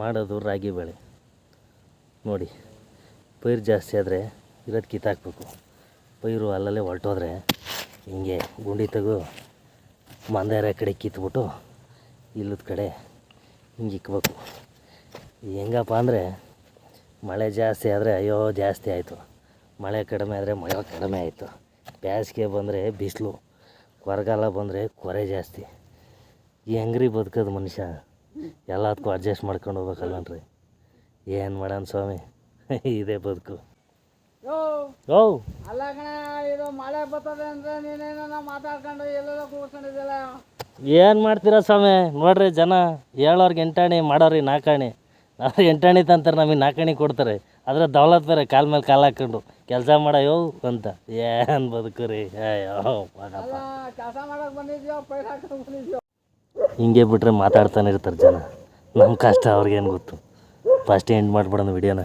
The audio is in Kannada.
ಮಾಡೋದು ರಾಗಿ ಬೆಳೆ ನೋಡಿ, ಪೈರು ಜಾಸ್ತಿ ಆದರೆ ಇರೋದು ಕಿತ್ತಾಕ್ಬೇಕು. ಪೈರು ಅಲ್ಲಲ್ಲೇ ಹೊರಟೋದ್ರೆ ಹಿಂಗೆ ಗುಂಡಿ ತೆಗು ಮಂದಾರ ಕಡೆ ಕಿತ್ಬಿಟ್ಟು ಇಲ್ಲದ ಕಡೆ ಹಿಂಗೆ ಇಕ್ಬೇಕು. ಹೆಂಗಪ್ಪ ಅಂದರೆ ಮಳೆ ಜಾಸ್ತಿ ಆದರೆ ಅಯ್ಯೋ ಜಾಸ್ತಿ ಆಯಿತು. ಮಳೆ ಕಡಿಮೆ ಆದರೆ ಮಳೆ ಕಡಿಮೆ ಆಯಿತು. ಬೇಸಿಗೆ ಬಂದರೆ ಬಿಸಿಲು ಕೊರಗಾಲ ಬಂದರೆ ಕೊರೆ ಜಾಸ್ತಿ. ಹೆಂಗ್ರಿ ಬದುಕೋದು ಮನುಷ್ಯ ಎಲ್ಲದಕ್ಕೂ ಅಡ್ಜಸ್ಟ್ ಮಾಡ್ಕೊಂಡು ಹೋಗ್ಬೇಕಲ್ವನ್ರಿ ಏನು ಮಾಡೋಣ ಸ್ವಾಮಿ? ಇದೇ ಬದುಕು. ಓ ಅಲ್ಲ ಕಣ ಇದು ಮಳೆ ಬರ್ತದೆ ಅಂದ್ರೆ ನೀನೇನ ಮಾತಾಡ್ಕೊಂಡು ಎಲ್ಲೆಲ್ಲ ಕೂರ್ಕೊಂಡಿದ್ದಿಲ್ಲ ಏನು ಮಾಡ್ತೀರಾ ಸ್ವಾಮಿ? ನೋಡ್ರಿ ಜನ ಹೇಳೋರ್ಗೆ ಎಂಟಾಣಿ ಮಾಡೋರಿ ನಾಲ್ಕಾಣಿ ಅವ್ರು ಎಂಟಾಣಿ ತಂತಾರೆ ನಮಗೆ ನಾಲ್ಕಾಣಿ ಕೊಡ್ತಾರೆ. ಆದರೆ ದೌಲತ್ ಬೇರೆ ಕಾಲ ಮೇಲೆ ಕಾಲು ಹಾಕೊಂಡು ಕೆಲಸ ಮಾಡೋ ಅಂತ. ಏನು ಬದುಕು ರೀ ಅಯ್ಯೋ ಕೆಲಸ ಮಾಡಕ್ ಬಂದಿದ್ಯೋ ಪೈಸಾ ಬಂದಿದ್ಯೋ? ಹಿಂಗೆ ಬಿಟ್ಟರೆ ಮಾತಾಡ್ತಾನೆ ಇರ್ತಾರೆ ಜನ. ನಮ್ಮ ಕಷ್ಟ ಅವ್ರಿಗೇನು ಗೊತ್ತು? ಫಸ್ಟ್ ಎಂಡ್ ಮಾಡ್ಬಿಡೋಣ ವಿಡಿಯೋನ.